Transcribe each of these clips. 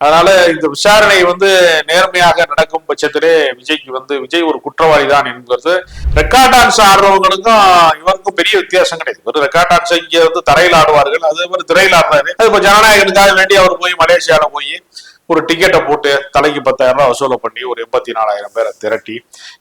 அதனால இந்த விசாரணை வந்து நேர்மையாக நடக்கும் பட்சத்திலே விஜய்க்கு வந்து விஜய் ஒரு குற்றவாளி தான் என்கிறது. ரெக்கார்ட் டான்ஸ் ஆடுறவங்களுக்கும் இவருக்கும் பெரிய வித்தியாசம் கிடையாது. ஒரு ரெக்கார்ட் டான்ஸ் இங்கே வந்து தரையில் ஆடுவார்கள் அது மாதிரி திரையில் ஆடுறாரு அது இப்போ ஜனநாயகனுக்காக வேண்டி அவர் போய் மலேசியாவில் போய் ஒரு டிக்கெட்டை போட்டு தலைக்கு பத்தாயிரம் ரூபாய் வசூலை பண்ணி ஒரு எண்பத்தி நாலாயிரம் பேரை திரட்டி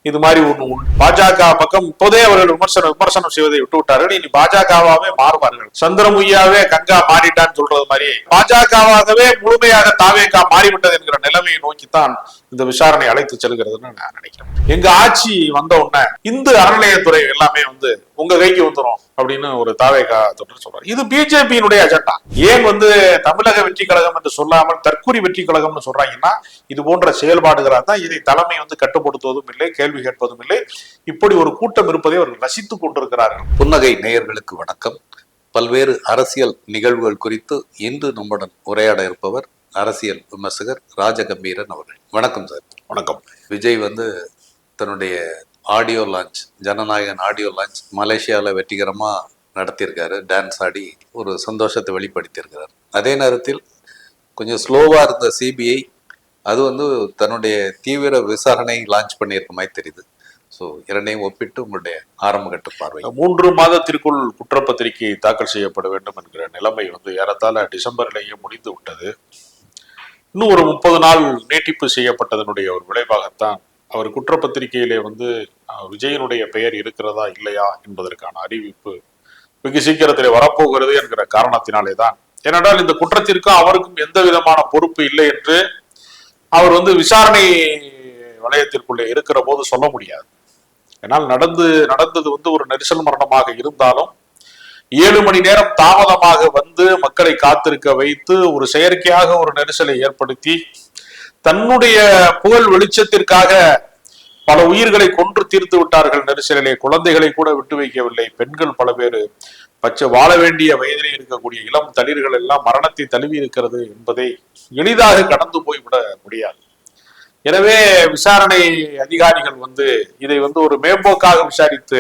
இது மாதிரி ஒண்ணு பாஜக பக்கம் இப்போதே அவர்கள் விமர்சனம் விமர்சனம் செய்வதை விட்டு விட்டார்கள். இனி பாஜகவாவே மாறுவார்கள். சந்திரமுய்யாவே கங்கா மாறிட்டான்னு சொல்றது மாதிரி பாஜகவாகவே முழுமையாக தாவேகா மாறிவிட்டது என்கிற நிலைமையை நோக்கித்தான் இந்த விசாரணை அழைத்து செல்கிறதுன்னு நான் நினைக்கிறேன். எங்க ஆட்சி வந்த உடனே இந்து அறநிலையத்துறை எல்லாமே வந்து உங்க கைக்கு வந்துரும் அப்படின்னு ஒரு தாவேகா தொற்று சொல்றாரு. இது பிஜேபியினுடைய அஜெண்டா. ஏன் வந்து தமிழக வெற்றி கழகம் என்று சொல்லாமல் தற்கூரி வெற்றி கழகம்னு சொல்றாங்கன்னா இது போன்ற செயல்பாடுகளால் தான் இதை தலைமை வந்து கட்டுப்படுத்துவதும் இல்லை கேள்வி கேட்பதும் இல்லை. இப்படி ஒரு கூட்டம் இருப்பதை அவர்கள் ரசித்துக் கொண்டிருக்கிறார்கள். புன்னகை நேயர்களுக்கு வணக்கம். பல்வேறு அரசியல் நிகழ்வுகள் குறித்து இன்று நம்முடன் உரையாட இருப்பவர் அரசியல் விமர்சகர் ராஜகம்பீரன் அவர்கள். வணக்கம் சார். வணக்கம். விஜய் வந்து தன்னுடைய audio launch Jananayagan audio launch மலேசியாவில் வெற்றிகரமாக நடத்தியிருக்காரு. டான்ஸ் ஆடி ஒரு சந்தோஷத்தை வெளிப்படுத்தியிருக்கிறார். அதே நேரத்தில் கொஞ்சம் ஸ்லோவாக இருந்த சிபிஐ அது வந்து தன்னுடைய தீவிர விசாரணை லான்ச் பண்ணியிருக்க மாதிரி தெரியுது. ஸோ இரண்டையும் ஒப்பிட்டு உங்களுடைய ஆரம்ப கட்ட பார்வை. மூன்று மாதத்திற்குள் குற்றப்பத்திரிகை தாக்கல் செய்யப்பட வேண்டும் என்கிற நிலைமை வந்து ஏறத்தாழ டிசம்பரிலேயே முடிந்து விட்டது. இன்னும் ஒரு முப்பது நாள் நீட்டிப்பு செய்யப்பட்டதனுடைய ஒரு விளைவாகத்தான் அவர் குற்றப்பத்திரிகையிலே வந்து விஜயனுடைய பெயர் இருக்கிறதா இல்லையா என்பதற்கான அறிவிப்பு வெகு சீக்கிரத்திலே வரப்போகிறது என்கிற காரணத்தினாலே தான் ஏனென்றால் இந்த குற்றத்திற்கும் அவருக்கும் எந்த விதமான பொறுப்பு இல்லை என்று அவர் வந்து விசாரணை வளையத்திற்குள்ளே இருக்கிற போது சொல்ல முடியாது. ஏன்னால் நடந்து நடந்தது வந்து ஒரு நெரிசல் மரணமாக இருந்தாலும் ஏழு மணி நேரம் தாமதமாக வந்து மக்களை காத்திருக்க வைத்து ஒரு செயற்கையாக ஒரு நெரிசலை ஏற்படுத்தி தன்னுடைய புகழ் வெளிச்சத்திற்காக பல உயிர்களை கொன்று தீர்த்து விட்டார்கள் நெரிசலிலே. குழந்தைகளை கூட விட்டு வைக்கவில்லை. பெண்கள் பல பேர். பச்சை வாழ வேண்டிய வயதிலே இருக்கக்கூடிய இளம் தளிர்கள் எல்லாம் மரணத்தை தழுவி இருக்கிறது என்பதை எளிதாக கடந்து போய்விட முடியாது. எனவே விசாரணை அதிகாரிகள் வந்து இதை வந்து ஒரு மேம்போக்காக விசாரித்து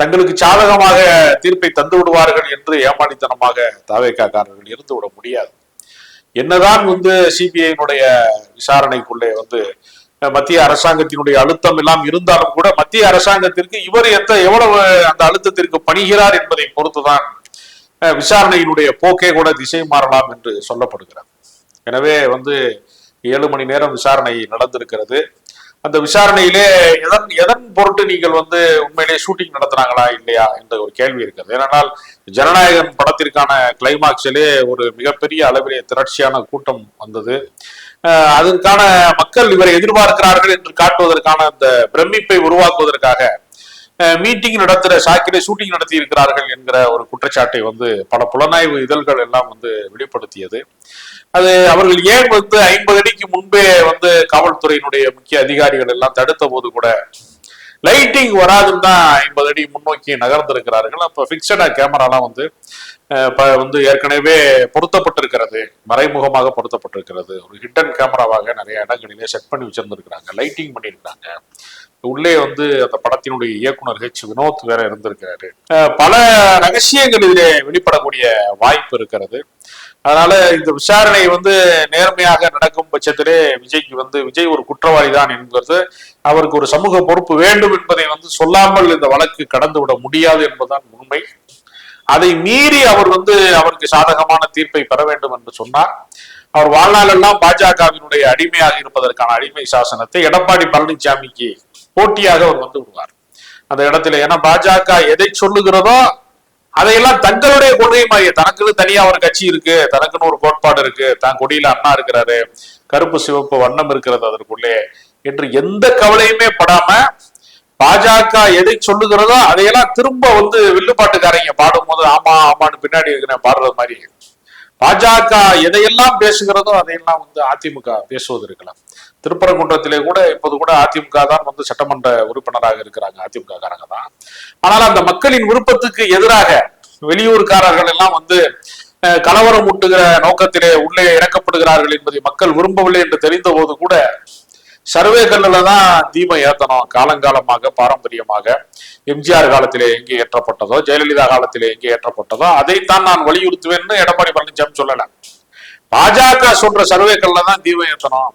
தங்களுக்கு சாதகமாக தீர்ப்பை தந்து விடுவார்கள் என்று ஏமாளித்தனமாக தாவேக்காக்காரர்கள் இருந்து விட முடியாது. என்னதான் வந்து சிபிஐனுடைய விசாரணைக்குள்ளே வந்து மத்திய அரசாங்கத்தினுடைய அழுத்தம் எல்லாம் இருந்தாலும் கூட மத்திய அரசாங்கத்திற்கு இவர் எத்த எவ்வளவு அந்த அழுத்தத்திற்கு பணிகிறார் என்பதை பொறுத்துதான் விசாரணையினுடைய போக்கே கூட திசை மாறலாம் என்று சொல்லப்படுகிறது. எனவே வந்து ஏழு மணி நேரம் விசாரணை நடந்திருக்கிறது. அந்த விசாரணையிலே எதன் எதன் பொருட்டு நீங்கள் வந்து உண்மையிலே ஷூட்டிங் நடத்துறாங்களா இல்லையா என்ற ஒரு கேள்வி இருக்கிறது. ஏனென்றால் ஜனநாயகன் படத்திற்கான கிளைமாக்ஸிலே ஒரு மிகப்பெரிய அளவிலே திரட்சியான கூட்டம் வந்தது. அதற்கான மக்கள் இவரை எதிர்பார்க்கிறார்கள் என்று காட்டுவதற்கான அந்த பிரமிப்பை உருவாக்குவதற்காக மீட்டிங் நடத்துகிற சாக்கிலே ஷூட்டிங் நடத்தி இருக்கிறார்கள் என்கிற ஒரு குற்றச்சாட்டை வந்து பல புலனாய்வு இதழ்கள் எல்லாம் வந்து வெளிப்படுத்தியது. அது அவர்கள் ஏன் வந்து ஐம்பது அடிக்கு முன்பே வந்து காவல்துறையினுடைய முக்கிய அதிகாரிகள் எல்லாம் தடுத்த போது கூட லைட்டிங் வராதுன்னு தான் ஐம்பது அடி முன்னோக்கி நகர்ந்திருக்கிறார்கள். அப்ப பிக்சடா கேமராலாம் வந்து வந்து ஏற்கனவே பொருத்தப்பட்டிருக்கிறது. மறைமுகமாக பொருத்தப்பட்டிருக்கிறது. ஒரு ஹிட்டன் கேமராவாக நிறைய இடங்களிலே செட் பண்ணி வச்சிருந்திருக்கிறாங்க. லைட்டிங் பண்ணியிருக்காங்க உள்ளே வந்து அந்த படத்தினுடைய இயக்குனர் ஹெச் வினோத் வேற இருந்திருக்கிறாரு. பல ரகசியங்கள் இதிலே வெளிப்படக்கூடிய வாய்ப்பு இருக்கிறது. அதனால இந்த விசாரணை வந்து நேர்மையாக நடக்கும் பட்சத்திலே விஜய்க்கு வந்து விஜய் ஒரு குற்றவாளி தான் என்கிறது. அவருக்கு ஒரு சமூக பொறுப்பு வேண்டும் என்பதை வந்து சொல்லாமல் இந்த வழக்கு கடந்து விட முடியாது என்பதுதான் உண்மை. அதை மீறி அவர் வந்து அவருக்கு சாதகமான தீர்ப்பை பெற வேண்டும் என்று சொன்னார். அவர் வாழ்நாளெல்லாம் பாஜகவினுடைய அடிமையாக இருப்பதற்கான அடிமை சாசனத்தை எடப்பாடி பழனிசாமிக்கு போட்டியாக அவர் வந்து விடுவார். அந்த இடத்துல ஏன்னா பாஜக எதை சொல்லுகிறதோ அதையெல்லாம் தங்களுடைய கொள்கை மாதிரி. தனக்குன்னு தனியா ஒரு கட்சி இருக்கு தனக்குன்னு ஒரு கோட்பாடு இருக்கு தான் கொடியில அண்ணா இருக்கிறாரு கருப்பு சிவப்பு வண்ணம் இருக்கிறது அதற்குள்ளே என்று எந்த கவலையுமே படாம பாஜக எதை சொல்லுகிறதோ அதையெல்லாம் திரும்ப வந்து வில்லுப்பாட்டுக்காரங்க பாடும்போது ஆமா ஆமான்னு பின்னாடி இருக்கிறேன் பாடுறது மாதிரி. பாஜக எதையெல்லாம் பேசுகிறதோ அதையெல்லாம் வந்து அதிமுக பேசுவது இருக்கலாம். திருப்பரங்குன்றத்திலே கூட இப்போது கூட அதிமுக தான் வந்து சட்டமன்ற உறுப்பினராக இருக்கிறாங்க அதிமுக காரங்க தான். ஆனால் அந்த மக்களின் விருப்பத்துக்கு எதிராக வெளியூர்காரர்கள் எல்லாம் வந்து கலவரம் ஊட்டுகிற நோக்கத்திலே உள்ளே இறக்கப்படுகிறார்கள் என்பதை மக்கள் விரும்பவில்லை என்று தெரிந்த போது கூட சர்வே கல்லில் தான் தீபம் ஏற்றணும் காலங்காலமாக பாரம்பரியமாக. எம்ஜிஆர் காலத்திலே எங்கே ஏற்றப்பட்டதோ ஜெயலலிதா காலத்திலே எங்கே ஏற்றப்பட்டதோ அதைத்தான் நான் வலியுறுத்துவேன்னு எடப்பாடி பழனிசாமி சொல்லலை. பாஜக சொல்ற சர்வேக்கள்ல தான் தீபம் ஏற்றணும்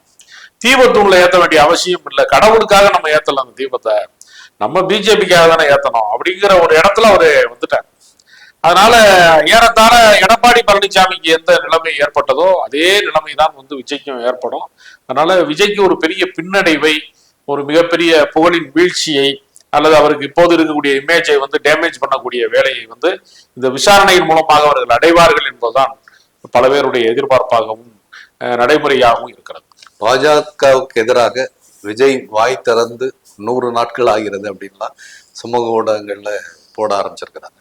தீபத்தூண்ல ஏற்ற வேண்டிய அவசியம் இல்லை. கடவுளுக்காக நம்ம ஏத்தலாம் அந்த தீபத்தை. நம்ம பிஜேபிக்காக தானே ஏத்தணும் அப்படிங்கிற ஒரு இடத்துல அவரு வந்துட்டார். அதனால ஏறத்தாழ எடப்பாடி பழனிசாமிக்கு எந்த நிலைமை ஏற்பட்டதோ அதே நிலைமை தான் வந்து விஜய்க்கும் ஏற்படும். அதனால விஜய்க்கு ஒரு பெரிய பின்னடைவை ஒரு மிகப்பெரிய புகழின் வீழ்ச்சியை அல்லது அவருக்கு இப்போது இருக்கக்கூடிய இமேஜை வந்து டேமேஜ் பண்ணக்கூடிய வேலையை வந்து இந்த விசாரணையின் மூலமாக அவர்கள் அடைவார்கள் என்பதுதான் பல பேருடைய எதிர்பார்ப்பாகவும் அஹ், நடைமுறையாகவும் இருக்கிறது. பாஜகவுக்கு எதிராக விஜய் வாய் திறந்து நூறு நாட்கள் ஆகிறது அப்படின்லாம் சமூக ஊடகங்களில் போட ஆரம்பிச்சிருக்கிறாங்க.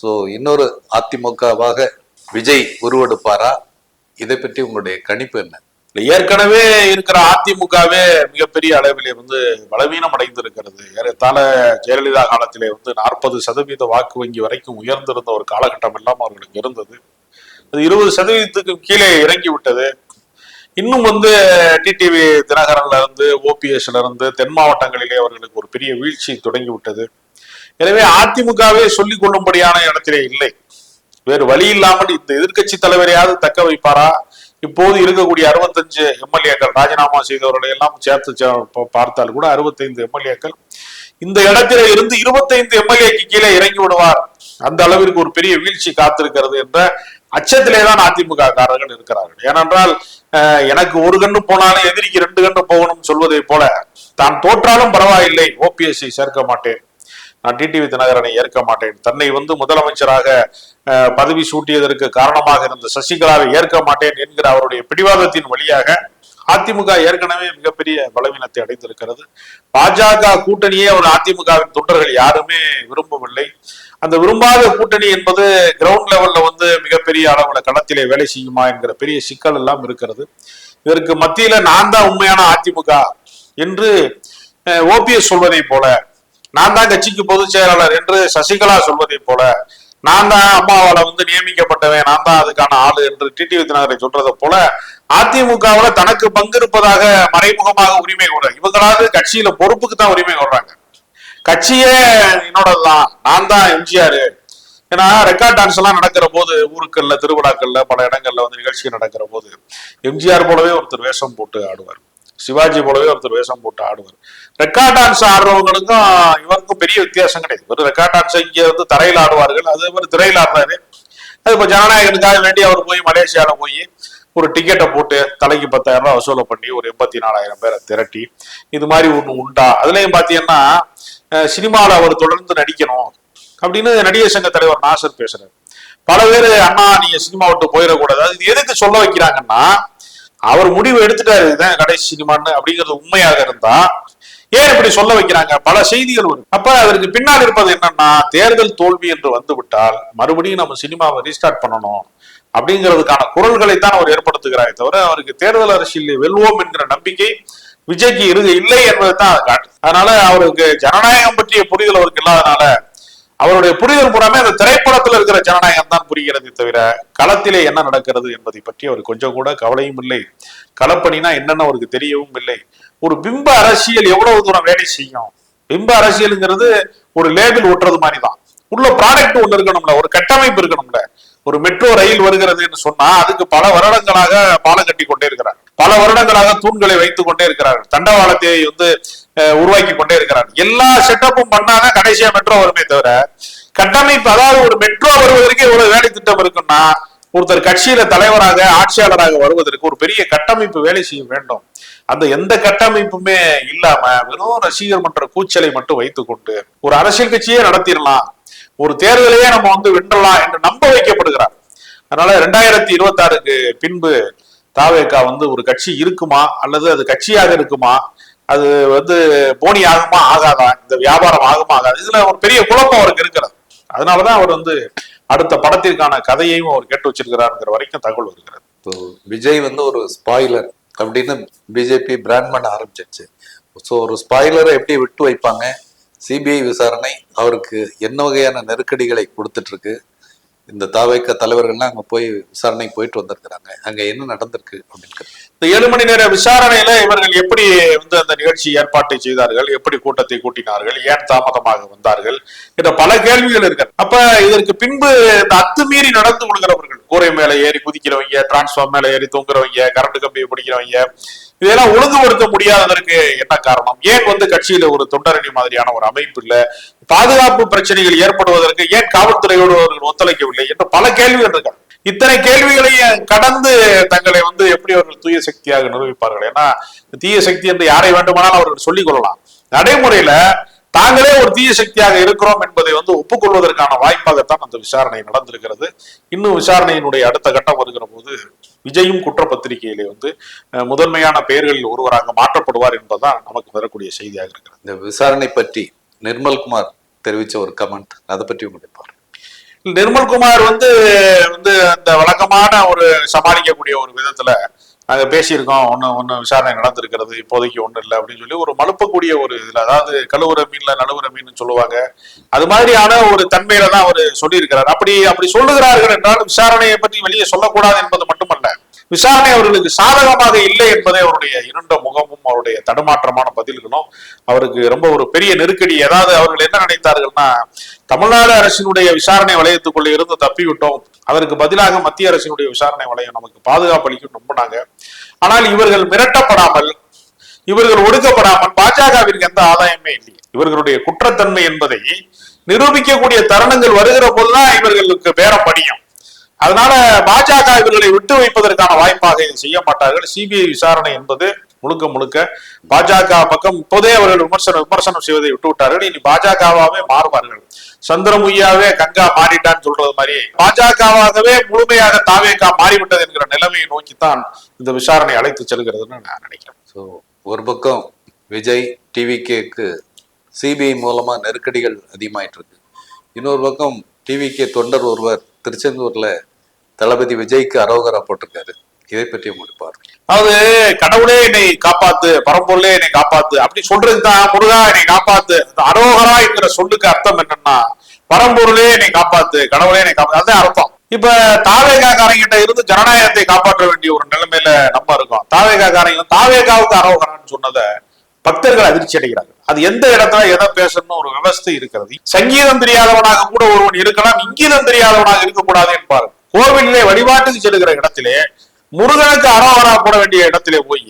ஸோ இன்னொரு அதிமுகவாக விஜய் உருவெடுப்பாரா? இதை பற்றி உங்களுடைய கணிப்பு என்ன? இல்லை ஏற்கனவே இருக்கிற அதிமுகவே மிகப்பெரிய அளவிலே வந்து பலவீனம் அடைந்திருக்கிறது. ஏறத்தாழ ஜெயலலிதா காலத்திலே வந்து நாற்பது சதவீத வாக்கு வங்கி வரைக்கும் உயர்ந்திருந்த ஒரு காலகட்டம் எல்லாம் அவர்களுக்கு இருந்தது. அது இருபது சதவீதத்துக்கு கீழே இறங்கி விட்டது இன்னும் வந்து டிடிவி தினகரன்ல இருந்து ஓபிஎஸ்ல இருந்து தென் மாவட்டங்களிலே அவர்களுக்கு ஒரு பெரிய வீழ்ச்சி தொடங்கி விட்டது. எனவே அதிமுகவே சொல்லிக் கொள்ளும்படியான இடத்திலே இல்லை. வேறு வழி இல்லாமல் இந்த எதிர்க்கட்சி தலைவரையாவது தக்க வைப்பாரா? இப்போது இருக்கக்கூடிய அறுபத்தஞ்சு எம்எல்ஏக்கள் ராஜினாமா செய்தவர்களை எல்லாம் சேர்த்து பார்த்தால் கூட அறுபத்தைந்து எம்எல்ஏக்கள். இந்த இடத்திலே இருந்து இருபத்தைந்து எம்எல்ஏக்கு கீழே இறங்கி விடுவார். அந்த அளவிற்கு ஒரு பெரிய வீழ்ச்சி காத்திருக்கிறது என்ற அச்சத்திலே தான் அதிமுக காரர்கள் இருக்கிறார்கள். ஏனென்றால் எனக்கு ஒரு கண்ணு போனாலும் எதிரிக்கு ரெண்டு கண்ணு போகணும் சொல்வதை போல தான் தோற்றாலும் பரவாயில்லை ஓபிஎஸ்ஐ சேர்க்க மாட்டேன். நான் டிடிவி தினகரனை ஏற்க மாட்டேன். தன்னை வந்து முதலமைச்சராக அஹ், பதவி சூட்டியதற்கு காரணமாக இருந்த சசிகலாவை ஏற்க மாட்டேன் என்கிற அவருடைய பிடிவாதத்தின் வழியாக அதிமுக ஏற்கனவே மிகப்பெரிய பலவீனத்தை அடைந்திருக்கிறது. பாஜக கூட்டணியே ஒரு அதிமுகவின் தொண்டர்கள் யாருமே விரும்பவில்லை. அந்த விரும்பாத கூட்டணி என்பது கிரவுண்ட் லெவல்ல வந்து மிகப்பெரிய அளவுல களத்திலே வேலை செய்யுமா என்கிற பெரிய சிக்கல் எல்லாம் இருக்கிறது. இதற்கு மத்தியில நான் தான் உண்மையான அதிமுக என்று ஓபிஎஸ் சொல்வதை போல நான் தான் கட்சிக்கு பொதுச் செயலாளர் என்று சசிகலா சொல்வதை போல நான் தான் அம்மாவால வந்து நியமிக்கப்பட்டவன் நான் தான் அதுக்கான ஆளு என்று டிடிவி தினகரை சொல்றதை போல அதிமுகவுல தனக்கு பங்கு இருப்பதாக மறைமுகமாக உரிமை கூட இவங்களாவது கட்சியில பொறுப்புக்கு தான் உரிமை கொடுறாங்க கட்சியே என்னோடதுதான். நான் தான் எம்ஜிஆர். ஏன்னா ரெக்கார்ட் டான்ஸ் எல்லாம் நடக்கிற போது ஊருக்கள்ல திருவிழாக்கள்ல பல இடங்கள்ல வந்து நிகழ்ச்சி நடக்கிற போது எம்ஜிஆர் போலவே ஒருத்தர் வேஷம் போட்டு ஆடுவார். சிவாஜி போலவே ஒருத்தர் வேஷம் போட்டு ஆடுவார். ரெக்கார்ட் டான்ஸ் ஆடுறவங்களுக்கும் இவருக்கும் பெரிய வித்தியாசம் கிடையாது. ஒரு ரெக்கார்ட் டான்ஸ் இங்க வந்து தரையில் ஆடுவார்கள். அது மாதிரி திரையில் ஆடுறாரு. அது இப்போ ஜனநாயகனுக்காக வேண்டி அவர் போய் மலேசியால போய் ஒரு டிக்கெட்டை போட்டு தலைக்கு பத்தாயிரம் ரூபாய் வசூலை பண்ணி ஒரு எண்பத்தி நாலாயிரம் பேரை திரட்டி இது மாதிரி ஒன்று உண்டா? அதுலயும் பாத்தீங்கன்னா சினிமாவில் அவர் தொடர்ந்து நடிக்கணும் அப்படின்னு நடிகர் சங்க தலைவர் நாசர் பேசுறாரு. பல பேர் அண்ணா நீங்க சினிமா விட்டு போயிடக்கூடாது. அது இது எதுக்கு சொல்ல வைக்கிறாங்கன்னா அவர் முடிவு எடுத்துட்டாரு இதுதான் கடைசி சினிமான்னு அப்படிங்கிறது உண்மையாக இருந்தா ஏன் இப்படி சொல்ல வைக்கிறாங்க? பல செய்திகள் வரும். அப்ப அதற்கு பின்னால் இருப்பது என்னன்னா தேர்தல் தோல்வி என்று வந்துவிட்டால் மறுபடியும் நம்ம சினிமாவை ரீஸ்டார்ட் பண்ணணும் அப்படிங்கிறதுக்கான குரல்களைத்தான் அவர் ஏற்படுத்துகிறாரே தவிர அவருக்கு தேர்தல் அரசியல் வெல்வோம் என்கிற நம்பிக்கை விஜய்க்கு இரு இல்லை என்பதை தான் அது காட்டு அதனால அவருக்கு ஜனநாயகம் பற்றிய புரிதல் அவருக்கு இல்லாதனால அவருடைய புரிதல் பூராமே அந்த திரைப்படத்தில் இருக்கிற ஜனநாயகம் தான் புரிகிறது தவிர களத்திலே என்ன நடக்கிறது என்பதை பற்றி அவர் கொஞ்சம் கூட கவலையும் இல்லை. களப்பணினா என்னன்னு அவருக்கு தெரியவும் இல்லை. ஒரு பிம்ப அரசியல் எவ்வளவு தூரம் வேலை செய்யும்? பிம்ப அரசியலுங்கிறது ஒரு லேபிள் ஒட்டுறது மாதிரி தான் உள்ள ப்ராடக்ட் ஒன்று இருக்கணும்ல ஒரு கட்டமைப்பு இருக்கணும்ல. ஒரு மெட்ரோ ரயில் வருகிறதுன்னு சொன்னா அதுக்கு பல வருடங்களாக பாலம் கட்டி கொண்டே இருக்கிறார். பல வருடங்களாக தூண்களை வைத்துக் கொண்டே இருக்கிறார்கள். தண்டவாளத்தை வந்து உருவாக்கி கொண்டே இருக்கிறார் எல்லா செட்டப்பும் பண்ணாதான் கடைசியா மெட்ரோ வருமே தவிர கட்டமைப்பு அதாவது ஒரு மெட்ரோ வருவதற்கு இவ்வளவு வேலை திட்டம் இருக்குன்னா ஒருத்தர் கட்சியில தலைவராக ஆட்சியாளராக வருவதற்கு ஒரு பெரிய கட்டமைப்பு வேலை செய்ய வேண்டும். அந்த எந்த கட்டமைப்புமே இல்லாம வெறும் ரசிகர் மன்ற கூச்சலை மட்டும் வைத்துக்கொண்டு ஒரு அரசியல் கட்சியே நடத்திடலாம். ஒரு தேர்தலையே நம்ம வந்து வென்றலாம் என்று நம்ப வைக்கப்படுகிறார். அதனால ரெண்டாயிரத்தி இருபத்தி ஆறுக்கு பின்பு தாவேகா வந்து ஒரு கட்சி இருக்குமா அல்லது அது கட்சியாக இருக்குமா? அது வந்து போனி ஆகுமா ஆகாதா? இந்த வியாபாரம் ஆகுமா ஆகாது? இதுல ஒரு பெரிய குழப்பம் அவருக்கு இருக்கிறது. அதனாலதான் அவர் வந்து அடுத்த படத்திற்கான கதையையும் அவர் கேட்டு வச்சிருக்கிறாருங்கிற வரைக்கும் தகவல் வருகிறது. இப்போ விஜய் வந்து ஒரு ஸ்பாய்லர் அப்படின்னு பிஜேபி பிராண்ட் பண்ண ஆரம்பிச்சிருச்சு. ஸோ ஒரு ஸ்பாய்லரை எப்படி விட்டு வைப்பாங்க? சிபிஐ விசாரணை அவருக்கு என்ன வகையான நெருக்கடிகளை கொடுத்துட்டு இருக்கு? இந்த தாவைக்க தலைவர்கள்லாம் அங்க போய் விசாரணைக்கு போயிட்டு வந்திருக்கிறாங்க. அங்க என்ன நடந்திருக்கு அப்படின்னு இந்த ஏழு மணி நேர விசாரணையில இவர்கள் எப்படி வந்து அந்த நிகழ்ச்சி ஏற்பாட்டை செய்தார்கள் எப்படி கூட்டத்தை கூட்டினார்கள் ஏன் தாமதமாக வந்தார்கள் என்ற பல கேள்விகள் இருக்கு. அப்ப இதற்கு பின்பு இந்த அத்துமீறி நடந்து கொள்கிறவர்கள் கூரை மேல ஏறி குதிக்கிறவங்க டிரான்ஸ்ஃபார்ம் மேல ஏறி தூங்குறவங்க கரண்ட் கம்பியை பிடிக்கிறவங்க இதெல்லாம் ஒழுங்குபடுத்த முடியாததற்கு என்ன காரணம்? ஏன் வந்து கட்சியில ஒரு தொண்டரணி மாதிரியான ஒரு அமைப்பு இல்ல? பாதுகாப்பு பிரச்சனைகள் ஏற்படுவதற்கு ஏன் காவல்துறையோடு அவர்கள் ஒத்துழைக்கவில்லை என்று பல கேள்விகள் இருக்காங்க இத்தனை கேள்விகளையும் கடந்து தங்களை வந்து எப்படி அவர்கள் தூய சக்தியாக நிரூபிப்பார்கள்? ஏன்னா தீய சக்தி என்று யாரை வேண்டுமானாலும் அவர்கள் சொல்லிக் கொள்ளலாம். நடைமுறையில தாங்களே ஒரு தீய சக்தியாக இருக்கிறோம் என்பதை வந்து ஒப்புக்கொள்வதற்கான வாய்ப்பாகத்தான் அந்த விசாரணை நடந்திருக்கிறது. இன்னும் விசாரணையினுடைய அடுத்த கட்டம் வருகிற போது விஜயும் குற்றப்பத்திரிகையிலே வந்து முதன்மையான பெயர்களில் ஒருவராக மாற்றப்படுவார் என்பதுதான் நமக்கு வரக்கூடிய செய்தியாக இருக்கிறது. இந்த விசாரணை பற்றி நிர்மல்குமார் தெரிவித்த ஒரு கமெண்ட் அதை பற்றி உங்களுடைய பார்வை. நிர்மல்குமார் வந்து வந்து அந்த வழக்கமான ஒரு சமாளிக்கக்கூடிய ஒரு விதத்துல நாங்க பேசியிருக்கோம். ஒண்ணு ஒண்ணு விசாரணை நடந்திருக்கிறது. இப்போதைக்கு ஒண்ணு இல்லை அப்படின்னு சொல்லி ஒரு மழுப்பக்கூடிய ஒரு இதுல அதாவது கழுவுற மீன்ல நழுவுற மீன் சொல்லுவாங்க. அது மாதிரியான ஒரு தன்மையில தான் அவர் சொல்லியிருக்கிறார். அப்படி அப்படி சொல்லுகிறார்கள் என்றால் விசாரணையை பற்றி வெளியே சொல்லக்கூடாது என்பது மட்டுமல்ல. விசாரணை அவர்களுக்கு சாதகமாக இல்லை என்பதே அவருடைய இருண்ட முகமும் அவருடைய தடுமாற்றமான பதில்களும். அவருக்கு ரொம்ப ஒரு பெரிய நெருக்கடி. ஏதாவது அவர்கள் என்ன நினைத்தார்கள்னா தமிழ்நாடு அரசினுடைய விசாரணை வளையத்துக்குள்ள இருந்து தப்பிவிட்டோம். அதற்கு பதிலாக மத்திய அரசினுடைய விசாரணை வளையம் நமக்கு பாதுகாப்பு அளிக்கும் நம்பினாங்க ஆனால் இவர்கள் மிரட்டப்படாமல் இவர்கள் ஒடுக்கப்படாமல் பாஜகவிற்கு எந்த ஆதாயமே இல்லை. இவர்களுடைய குற்றத்தன்மை என்பதை நிரூபிக்கக்கூடிய தருணங்கள் வருகிற போதுதான் இவர்களுக்கு பேரம் படியும். அதனால பாஜக இவர்களை விட்டு வைப்பதற்கான வாய்ப்பாக இதை செய்ய மாட்டார்கள். சிபிஐ விசாரணை என்பது முழுக்க முழுக்க பாஜக பக்கம் இப்போதே அவர்கள் விமர்சனம் விமர்சனம் செய்வதை விட்டு விட்டார்கள் இனி பாஜகவாவே மாறுவார்கள். சந்திரமுய்யாவே கங்கா மாறிட்டான்னு சொல்றது மாதிரி பாஜகவாகவே முழுமையாக தாவேகா மாறிவிட்டது என்கிற நிலைமையை நோக்கித்தான் இந்த விசாரணை அழைத்து செல்கிறதுன்னு நான் நினைக்கிறேன். ஸோ ஒரு பக்கம் விஜய் டிவிகேக்கு சிபிஐ மூலமா நெருக்கடிகள் அதிகமாயிட்டு இருக்கு இன்னொரு பக்கம் டிவிகே தொண்டர் ஒருவர் திருச்செந்தூர்ல தளபதி விஜய்க்கு அரோகரா போட்டிருக்காரு. இதை பற்றி உங்களுடைய அதாவது கடவுளே என்னை காப்பாத்து பரம்பொருளே என்னை காப்பாத்து அப்படி சொல்றது தான் முருகா என்னை காப்பாத்து. அந்த அரோகரா என்கிற சொல்லுக்கு அர்த்தம் என்னன்னா பரம்பொருளே என்னை காப்பாத்து கடவுளே என்னை காப்பாத்து. அதுதான் அர்த்தம். இப்ப தாவேகாக்காரங்கிட்ட இருந்து ஜனநாயகத்தை காப்பாற்ற வேண்டிய ஒரு நிலைமையில நம்ம இருக்கோம். தாவேகாக்காரங்க தாவேகாவுக்கு அரோகரான்னு சொன்னதை பக்தர்கள் அதிர்ச்சி அடைகிறாங்க அது எந்த இடத்துல எதை பேசணும்னு ஒரு விவஸ்தை இருக்கிறது. சங்கீதம் தெரியாதவனாக கூட ஒருவன் இருக்கலாம் இங்கீதம் தெரியாதவனாக இருக்கக்கூடாது என்பார் கோவிலே வழிபாட்டுக்கு செல்கிற இடத்திலே முருகனுக்கு அரோகரா போட வேண்டிய இடத்திலே போய்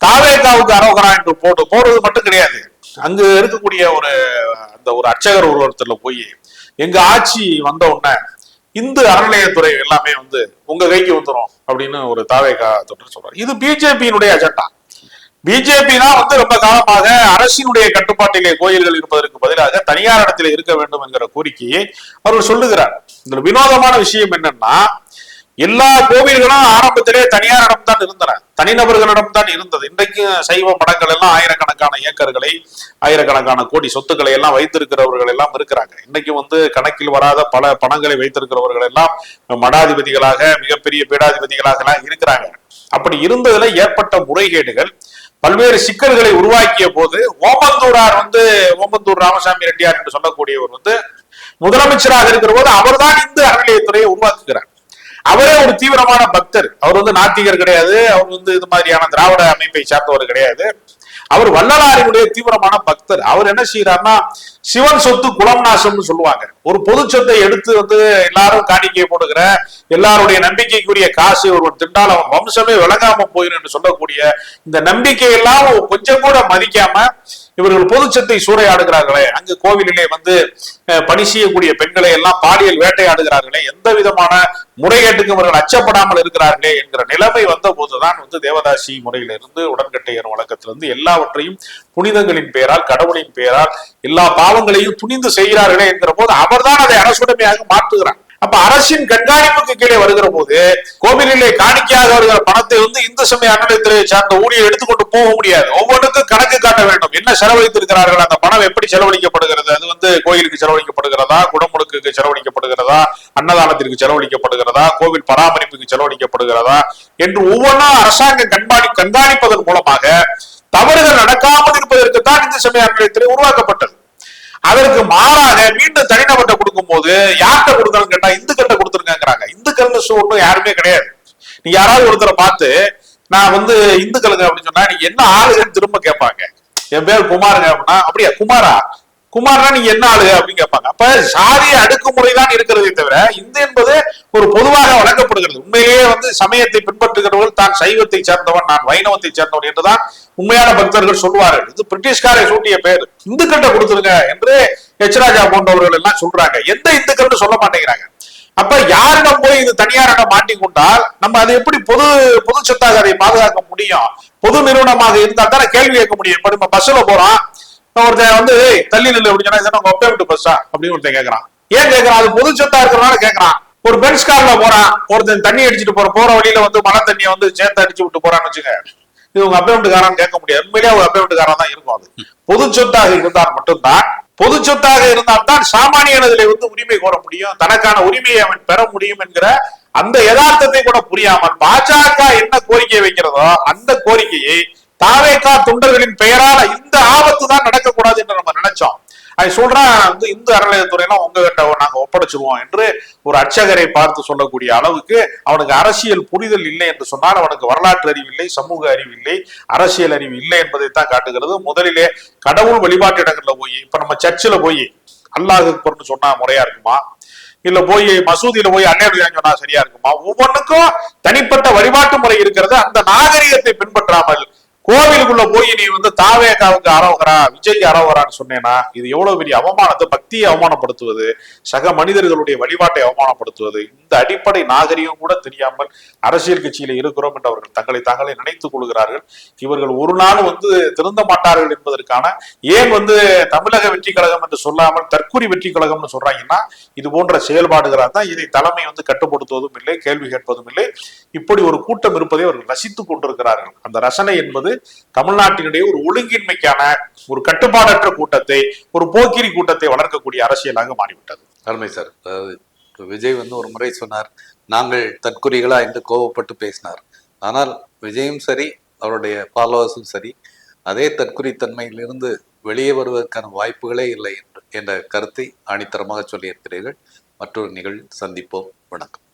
தாவேகாவுக்கு அரோகரா என்று போட்டு போடுறது மட்டும் கிடையாது. அங்கு இருக்கக்கூடிய ஒரு அந்த ஒரு அர்ச்சகர் ஒருவரத்துல போய் எங்க ஆட்சி வந்த உடனே இந்து அறநிலையத்துறை எல்லாமே வந்து உங்க கைக்கு வந்துடும் அப்படின்னு ஒரு தாவேகா தொற்று சொல்றாரு. இது பிஜேபியினுடைய அஜெண்டா பிஜேபி தான் வந்து ரொம்ப காலமாக அரசினுடைய கட்டுப்பாட்டிலே கோயில்கள் இருப்பதற்கு பதிலாக தனியார் இடத்துல இருக்க வேண்டும் என்கிற கோரிக்கையை அவர் சொல்லுகிறார். இதுல வினோதமான விஷயம் என்னன்னா எல்லா கோவில்களும் ஆரம்பத்திலே தனியாரிடம் தான் இருந்தன. தனிநபர்களிடம் தான் இருந்தது. இன்றைக்கும் சைவ மடங்கள் எல்லாம் ஆயிரக்கணக்கான ஏக்கர்களை ஆயிரக்கணக்கான கோடி சொத்துக்களை எல்லாம் வைத்திருக்கிறவர்கள் எல்லாம் இருக்கிறாங்க. இன்னைக்கு வந்து கணக்கில் வராத பல பணங்களை வைத்திருக்கிறவர்கள் எல்லாம் மடாதிபதிகளாக மிகப்பெரிய பீடாதிபதிகளாக எல்லாம் இருக்கிறாங்க. அப்படி இருந்ததுல ஏற்பட்ட முறைகேடுகள் பல்வேறு சிக்கல்களை உருவாக்கிய போது ஓமந்தூரார் வந்து ஓமந்தூர் ராமசாமி ரெட்டியார் என்று சொல்லக்கூடியவர் வந்து முதலமைச்சராக இருக்கிற போது அவர்தான் இந்து அறநிலையத்துறையை உருவாக்குகிறார். அவரே ஒரு தீவிரமான பக்தர். அவர் வந்து நாத்திகர் கிடையாது. அவர் வந்து இது மாதிரியான திராவிட அமைப்பை சார்ந்தவர் கிடையாது. அவர் வள்ளலாரினுடைய தீவிரமான பக்தர். அவர் என்ன செய்யறாருன்னா சிவன் சொத்து குலம் நாசம்னு சொல்லுவாங்க. ஒரு பொது சொத்தை எடுத்து வந்து எல்லாரும் காணிக்கை போடுகிற எல்லாருடைய நம்பிக்கைக்குரிய காசு ஒருவன் திண்டால் அவன் வம்சமே விளங்காம போயிடும் என்று சொல்லக்கூடிய இந்த நம்பிக்கையெல்லாம் கொஞ்சம் கூட மதிக்காம இவர்கள் பொதுச்சத்தை சூறையாடுகிறார்களே. அங்கு கோவிலிலே வந்து பணி செய்யக்கூடிய பெண்களை எல்லாம் பாலியல் வேட்டையாடுகிறார்களே. எந்த விதமான முறைகேட்டுக்கும் இவர்கள் அச்சப்படாமல் இருக்கிறார்களே என்கிற நிலைமை வந்த போதுதான் வந்து தேவதாசி முறையிலிருந்து உடன்கட்டையர் வழக்கத்திலிருந்து எல்லாவற்றையும் புனிதங்களின் பெயரால் கடவுளின் பெயரால் எல்லா பாவங்களையும் துணிந்து செய்கிறார்களே என்கிற போது அவர்தான் அதை அரசுடைமையாக மாற்றுகிறார். அப்ப அரசின் கண்காணிப்புக்கு கீழே வருகிற போது கோவிலிலே காணிக்கையாக வருகிற பணத்தை வந்து இந்து சமய அறநிலையத்துறையை சார்ந்த ஊழியர் எடுத்துக்கொண்டு போக முடியாது. ஒவ்வொன்றுக்கும் கணக்கு காட்ட வேண்டும். என்ன செலவழித்திருக்கிறார்கள்? அந்த பணம் எப்படி செலவழிக்கப்படுகிறது? அது வந்து கோயிலுக்கு செலவழிக்கப்படுகிறதா? குடமுழுக்கு செலவழிக்கப்படுகிறதா? அன்னதானத்திற்கு செலவழிக்கப்படுகிறதா? கோவில் பராமரிப்புக்கு செலவழிக்கப்படுகிறதா? என்று ஒவ்வொன்றா அரசாங்கம் கண்காணி கண்காணிப்பதன் மூலமாக தவறுகள் நடக்காமல் இருப்பதற்கு தான் இந்து சமய அறநிலையத்துறை உருவாக்கப்பட்டது. அதற்கு மாறாக மீண்டும் தனிநபர்கிட்ட கொடுக்கும் போது யார்கிட்ட கொடுத்தாலும் கேட்டா இந்துக்கள்கிட்ட கொடுத்துருக்காங்கிறாங்க. இந்துக்கள்னு சொ- யாருமே கிடையாது. நீ யாராவது ஒருத்தரை பார்த்து நான் வந்து இந்துக்களுக்கு அப்படின்னு சொன்னா நீ என்ன ஆளுகன்னு திரும்ப கேட்பாங்க. என் பேர் குமாருங்க அப்படின்னா அப்படியா குமாரா? குமார்னா நீங்க என்ன ஆளு அப்படின்னு கேட்பாங்க. அப்ப சாதிய அடுக்குமுறை தான் இருக்கிறதே தவிர இந்து என்பது ஒரு பொதுவாக வழங்கப்படுகிறது. உண்மையிலேயே வந்து சமயத்தை பின்பற்றுகிறவர்கள் தான் சைவத்தை சேர்ந்தவன் நான் வைணவத்தை சேர்ந்தவன் என்றுதான் உண்மையான பக்தர்கள் சொல்வார்கள். இது பிரிட்டிஷ்காரை சூட்டிய பேர். இந்துக்கள்கிட்ட கொடுத்துருங்க என்று எச். ராஜா போன்றவர்கள் எல்லாம் சொல்றாங்க. எந்த இந்துக்கள்னு சொல்ல மாட்டேங்கிறாங்க. அப்ப யாரிடம் போய் இது தனியாரிடம் மாட்டிக்கொண்டால் நம்ம அதை எப்படி பொது பொது சொத்தாக அதை பாதுகாக்க முடியும்? பொது நிறுவனமாக இருந்தால் தானே கேள்வி கேட்க முடியும். இப்ப நம்ம பஸ்ல போறோம். ஒருத்தன் வந்து தள்ளி நில்லு அப்படின்னு சொன்னா "இது உங்க ஒப்பே விட்டு பஸ்ஸா அப்படின்னு ஒருத்தன் கேட்கறான் ஏன் கேட்கறான் அது பொது சொத்தா இருக்கிறனால கேட்கறான் ஒரு பென்ஸ் கார்ல போறான். ஒருத்தன் தண்ணி அடிச்சிட்டு போற போற வழியில வந்து மழை தண்ணியை வந்து சேர்த்து அடிச்சு விட்டு போறான்னு வச்சுங்க இது உங்க அப்பே கேட்க முடியாது. உண்மையிலேயே உங்க அப்பே தான் இருக்கும் அது. பொது சொத்தாக இருந்தால் மட்டும்தான் பொது சொத்தாக இருந்தால் தான் சாமானியன் அதிலே வந்து உரிமை கோர முடியும். தனக்கான உரிமையை அவன் பெற முடியும் என்கிற அந்த யதார்த்தத்தை கூட புரியாமல் பாஜக என்ன கோரிக்கை வைக்கிறதோ அந்த கோரிக்கையை தாவேக்கா தொண்டர்களின் பெயரால இந்த ஆபத்து தான் நடக்கக்கூடாது என்று நம்ம நினைச்சோம். அது சொல்றேன் வந்து இந்து அறநிலையத்துறையெல்லாம் உங்ககிட்ட நாங்க ஒப்படைச்சிருவோம் என்று ஒரு அர்ச்சகரை பார்த்து சொல்லக்கூடிய அளவுக்கு அவனுக்கு அரசியல் புரிதல் இல்லை என்று சொன்னால் அவனுக்கு வரலாற்று அறிவு இல்லை சமூக அறிவு இல்லை அரசியல் அறிவு இல்லை என்பதைத்தான் காட்டுகிறது. முதலிலே கடவுள் வழிபாட்டு இடங்கள்ல போய் இப்ப நம்ம சர்ச்சில் போய் அல்லாஹ் சொன்னா முறையா இருக்குமா? இல்ல போய் மசூதியில போய் அன்னையர் சொன்னா சரியா இருக்குமா? ஒவ்வொன்றுக்கும் தனிப்பட்ட வழிபாட்டு முறை இருக்கிறது. அந்த நாகரிகத்தை பின்பற்றாமல் கோவிலுக்குள்ள போய் நீ வந்து தாவேகாவுக்கு அரோகரா விஜய்க்கு அரோகரான்னு சொன்னேன்னா இது எவ்வளவு பெரிய அவமானத்தை பக்தியை அவமானப்படுத்துவது சக மனிதர்களுடைய வழிபாட்டை அவமானப்படுத்துவது இந்த அடிப்படை நாகரிகம் கூட தெரியாமல் அரசியல் கட்சியில இருக்கிறோம் என்று அவர்கள் தங்களை தாங்களே நினைத்துக் கொள்கிறார்கள். இவர்கள் ஒரு நாள் வந்து திருந்த மாட்டார்கள் என்பதற்கான ஏன் வந்து தமிழக வெற்றி கழகம் என்று சொல்லாமல் தற்கூரி வெற்றி கழகம்னு சொல்றாங்கன்னா இது போன்ற செயல்பாடுகளாக தான் இதை தலைமை வந்து கட்டுப்படுத்துவதும் இல்லை கேள்வி கேட்பதும் இல்லை. இப்படி ஒரு கூட்டம் இருப்பதை அவர்கள் ரசித்துக் கொண்டிருக்கிறார்கள். அந்த ரசனை என்பது தமிழ்நாட்டினுடைய ஒரு ஒழுங்கின்மைக்கான ஒரு கட்டுப்பாடற்ற கூட்டத்தை ஒரு போக்கிரி கூட்டத்தை வளர்க்கக்கூடிய அரசியலாக மாறிவிட்டது. அருமை சார். விஜய் வந்து ஒரு முறை சொன்னார் நாங்கள் தற்குறிகளா என்று கோபப்பட்டு பேசினார். ஆனால் விஜயும் சரி அவருடைய ஃபாலோவர்ஸும் சரி அதே தற்குறித்தன்மையிலிருந்து வெளியே வருவதற்கான வாய்ப்புகளே இல்லை என்று என்ற கருத்தை ஆணித்தரமாக சொல்லியிருக்கிறீர்கள். மற்றொரு நிகழ்வில் சந்திப்போம். வணக்கம்.